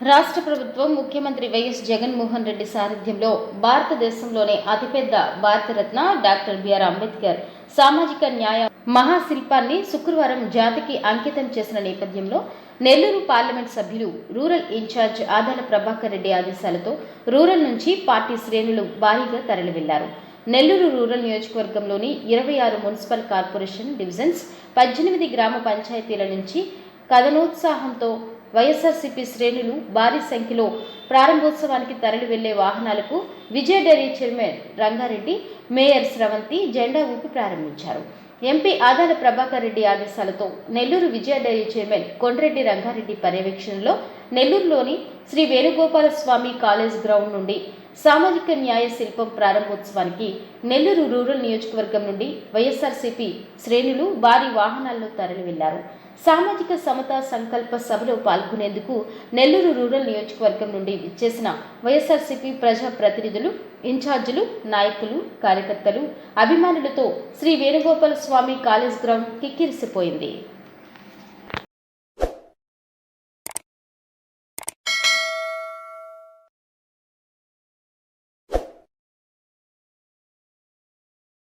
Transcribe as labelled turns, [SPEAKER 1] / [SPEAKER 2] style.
[SPEAKER 1] రాష్ట్ర ప్రభుత్వం ముఖ్యమంత్రి వైఎస్ జగన్మోహన్ రెడ్డి సారథ్యంలో భారతదేశంలోనే అతిపెద్ద భారతరత్న డాక్టర్ బిఆర్ అంబేద్కర్ సామాజిక న్యాయ మహాశిల్పాన్ని శుక్రవారం జాతికి అంకితం చేసిన నేపథ్యంలో నెల్లూరు పార్లమెంట్ సభ్యులు రూరల్ ఇన్ఛార్జ్ ఆదాల ప్రభాకర్ రెడ్డి ఆదేశాలతో రూరల్ నుంచి పార్టీ శ్రేణులు భారీగా తరలివెళ్ళారు. నెల్లూరు రూరల్ నియోజకవర్గంలోని ఇరవై ఆరు మున్సిపల్ కార్పొరేషన్ డివిజన్స్ పద్దెనిమిది గ్రామ పంచాయతీల నుంచి కథనోత్సాహంతో వైఎస్ఆర్సీపీ శ్రేణులు భారీ సంఖ్యలో ప్రారంభోత్సవానికి తరలి వెళ్ళే వాహనాలకు Vijaya dairy chairman Rangareddy mayor Sravanthi జెండా ఊపి ప్రారంభించారు. ఎంపీ ఆదాల ప్రభాకర్ రెడ్డి ఆదేశాలతో నెల్లూరు విజయ డైరీ చైర్మన్ కొండ్రెడ్డి రంగారెడ్డి పర్యవేక్షణలో నెల్లూరులోని శ్రీ వేణుగోపాల స్వామి కాలేజ్ గ్రౌండ్ నుండి సామాజిక న్యాయ శిల్పం ప్రారంభోత్సవానికి నెల్లూరు రూరల్ నియోజకవర్గం నుండి వైఎస్ఆర్సీపీ శ్రేణులు భారీ వాహనాల్లో తరలి వెళ్ళారు సామాజిక సమతా సంకల్ప సభలో పాల్గొనేందుకు నెల్లూరు రూరల్ నియోజకవర్గం నుండి విచ్చేసిన వైఎస్ఆర్సీపీ ప్రజా ప్రతినిధులు ఇన్ఛార్జీలు నాయకులు కార్యకర్తలు అభిమానులతో శ్రీ వేణుగోపాల స్వామి కాలేజ్ గ్రౌండ్ కిక్కిరిసిపోయింది.